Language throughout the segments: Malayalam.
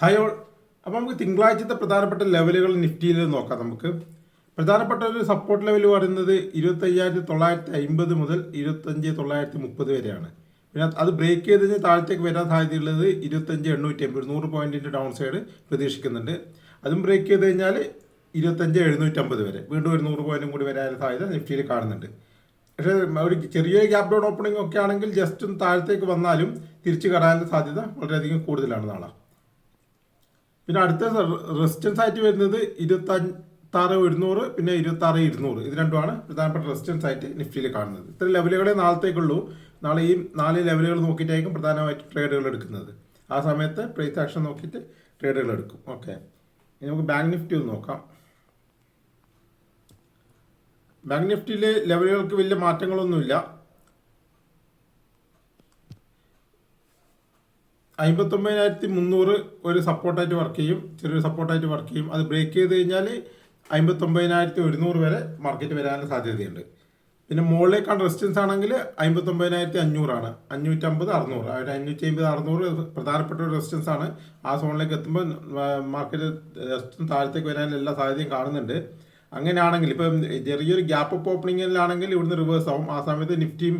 ഹായ് ഓൾ അപ്പോൾ നമുക്ക് തിങ്കളാഴ്ചത്തെ പ്രധാനപ്പെട്ട ലെവലുകൾ നിഫ്റ്റിയിൽ നോക്കാം നമുക്ക്. പ്രധാനപ്പെട്ട ഒരു സപ്പോർട്ട് ലെവൽ പറയുന്നത് ഇരുപത്തയ്യായിരത്തി തൊള്ളായിരത്തി അമ്പത് മുതൽ ഇരുപത്തഞ്ച് തൊള്ളായിരത്തി മുപ്പത് വരെയാണ്. പിന്നെ അത് ബ്രേക്ക് ചെയ്ത് കഴിഞ്ഞാൽ താഴത്തേക്ക് വരാൻ സാധ്യതയുള്ളത് ഇരുപത്തഞ്ച് എണ്ണൂറ്റി അമ്പത് നൂറ് പോയിന്റിന്റെ ഡൗൺ സൈഡ് പ്രതീക്ഷിക്കുന്നുണ്ട്. അതും ബ്രേക്ക് ചെയ്ത് കഴിഞ്ഞാൽ ഇരുപത്തഞ്ച് എഴുന്നൂറ്റമ്പത് വരെ. വീണ്ടും ഒരു നൂറ് പോയിന്റും കൂടി വരാനുള്ള സാധ്യത നിഫ്റ്റിയിൽ കാണുന്നുണ്ട്. പക്ഷേ ഒരു ചെറിയ ഗ്യാപ് ഡൗൺ ഓപ്പണിംഗ് ഒക്കെ ആണെങ്കിൽ ജസ്റ്റ് ഒന്ന് താഴത്തേക്ക് വന്നാലും തിരിച്ചു കയറാനുള്ള സാധ്യത വളരെയധികം കൂടുതലാണ് നാളെ. പിന്നെ അടുത്ത റെസിസ്റ്റൻസ് ആയിട്ട് വരുന്നത് ഇരുപത്തഞ്ചാറ് ഒരുന്നൂറ് പിന്നെ ഇരുപത്താറ് ഇരുന്നൂറ്. ഇത് രണ്ടുമാണ് പ്രധാനപ്പെട്ട റെസിസ്റ്റൻസ് ആയിട്ട് നിഫ്റ്റിയിൽ കാണുന്നത്. ഇത്ര ലെവലുകളെ നാളത്തേക്കുള്ളൂ. നാളെ ഈ നാല് ലെവലുകൾ നോക്കിയിട്ടായിരിക്കും പ്രധാനമായിട്ട് ട്രേഡുകൾ എടുക്കുന്നത്. ആ സമയത്ത് പ്രൈസ് ആക്ഷൻ നോക്കിയിട്ട് ട്രേഡുകൾ എടുക്കും. ഓക്കെ നമുക്ക് ബാങ്ക് നിഫ്റ്റി ഒന്ന് നോക്കാം. ബാങ്ക് നിഫ്റ്റിയിലെ ലെവലുകൾക്ക് വലിയ മാറ്റങ്ങളൊന്നുമില്ല. അമ്പത്തൊമ്പതിനായിരത്തി മുന്നൂറ് ഒരു സപ്പോർട്ടായിട്ട് വർക്ക് ചെയ്യും. ചെറിയൊരു സപ്പോർട്ടായിട്ട് വർക്ക് ചെയ്യും. അത് ബ്രേക്ക് ചെയ്ത് കഴിഞ്ഞാൽ അമ്പത്തൊമ്പതിനായിരത്തി ഒരുന്നൂറ് വരെ മാർക്കറ്റ് വരാനുള്ള സാധ്യതയുണ്ട്. പിന്നെ മുകളിലേക്കാണ് റെസിസ്റ്റൻസ് ആണെങ്കിൽ അമ്പത്തൊമ്പതിനായിരത്തി അഞ്ഞൂറാണ് അഞ്ഞൂറ്റമ്പത് അറുന്നൂറ്. ഒരു അഞ്ഞൂറ്റി അമ്പത് അറുന്നൂറ് പ്രധാനപ്പെട്ട ഒരു റെസിസ്റ്റൻസ് ആണ്. ആ സോണിലേക്ക് എത്തുമ്പോൾ മാർക്കറ്റ് റെസിസ്റ്റൻസ് താഴത്തേക്ക് വരാൻ എല്ലാ സാധ്യതയും കാണുന്നുണ്ട്. അങ്ങനെയാണെങ്കിൽ ഇപ്പം ചെറിയൊരു ഗ്യാപ്പ് അപ്പ് ഓപ്പണിങ്ങിലാണെങ്കിൽ ഇവിടുന്ന് റിവേഴ്സ് ആവും. ആ സമയത്ത് നിഫ്റ്റിയും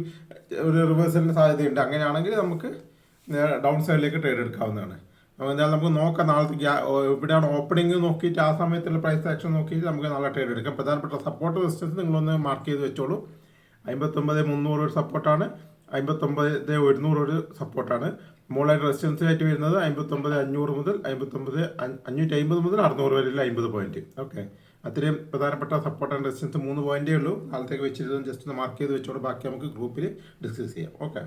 ഒരു റിവേഴ്സലിന് സാധ്യതയുണ്ട്. അങ്ങനെയാണെങ്കിൽ നമുക്ക് ഡൗൺ സൈഡിലേക്ക് ട്രേഡ് എടുക്കാവുന്നതാണ്. എന്തായാലും നമുക്ക് നോക്കാം നാളത്തെ ഗ്യാ ഇവിടെയാണ് ഓപ്പണിംഗ് നോക്കിയിട്ട് ആ സമയത്തുള്ള പ്രൈസ് ആക്ഷൻ നോക്കിയിട്ട് നമുക്ക് നല്ല ട്രേഡ് എടുക്കാം. പ്രധാനപ്പെട്ട സപ്പോർട്ട് റെസിസ്റ്റൻസ് നിങ്ങളൊന്ന് മാർക്ക് ചെയ്ത് വെച്ചോളൂ. അമ്പത്തൊമ്പത് മുന്നൂറ് ഒരു സപ്പോർട്ടാണ് അമ്പത്തൊമ്പത് ഒരുന്നൂറ് ഒരു സപ്പോർട്ടാണ് മുകളിലായിട്ട് റെസിസ്റ്റൻസ് ആയിട്ട് വരുന്നത് അമ്പത്തൊമ്പത് അഞ്ഞൂറ് മുതൽ അമ്പത്തൊമ്പത് അഞ്ഞൂറ്റി അമ്പത് മുതൽ അറുന്നൂറ് വരെയുള്ള അമ്പത് പോയിന്റ് ഓക്കെ അത്രയും പ്രധാനപ്പെട്ട സപ്പോർട്ട് ആൻഡ് റെസിസ്റ്റൻസ് മൂന്ന് പോയിന്റേ ഉള്ളൂ. നാളത്തേക്ക് വെച്ചിരുന്നത് ജസ്റ്റ് ഒന്ന് മാർക്ക് ചെയ്ത് വെച്ചോളൂ. ബാക്കി നമുക്ക് ഗ്രൂപ്പിൽ ഡിസ്കസ് ചെയ്യാം. ഓക്കെ